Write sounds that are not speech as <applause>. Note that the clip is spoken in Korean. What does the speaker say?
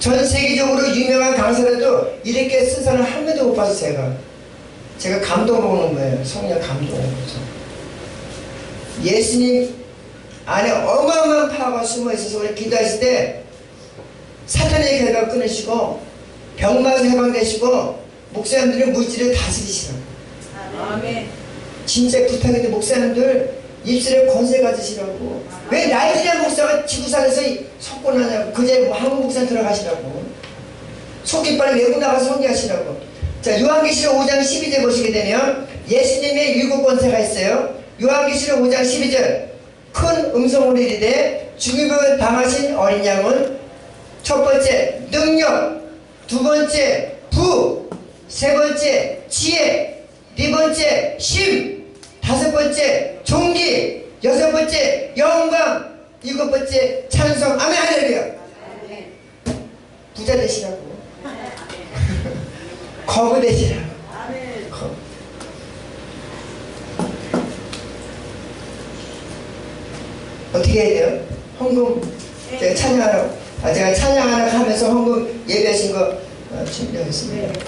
전 세계적으로 유명한 강사라도 이렇게 쓴 사람 한 명도 못 봤어 제가. 제가 감동을 오는 거예요. 성령 감동을. 거죠? 예수님 안에 어마어마한 파워가 숨어 있어서 우리 기도하실 때 사탄의 결과 끊으시고 병마저 해방되시고 목사님들의 물질을 다스리시라고. 아멘. 진짜 부탁인데 목사님들 입술에 권세 가지시라고. 왜 나이지리아 목사가 지구상에서 이- 석권하냐고. 그제 뭐 한국 목사 들어가시라고. 속기 빨리 외국 나가서 성기하시라고. 자 요한계시록 5장 12절 보시게 되면 예수님의 일곱 권세가 있어요. 요한계시록 5장 12절. 큰 음성으로 이르되 죽임을 당하신 어린 양은 첫 번째 능력 두 번째 부 세 번째 지혜 네 번째 심 다섯 번째 종기 여섯 번째 영광 일곱 번째 찬송. 아멘 할렐루야. 부자 되시라고. <laughs> 거부 되시라고. 거부. 어떻게 해야 돼요? 헌금. 제가 찬양하라고. 아, 제가 찬양하라고 하면서 헌금 예배하신 거 어, 준비하겠습니다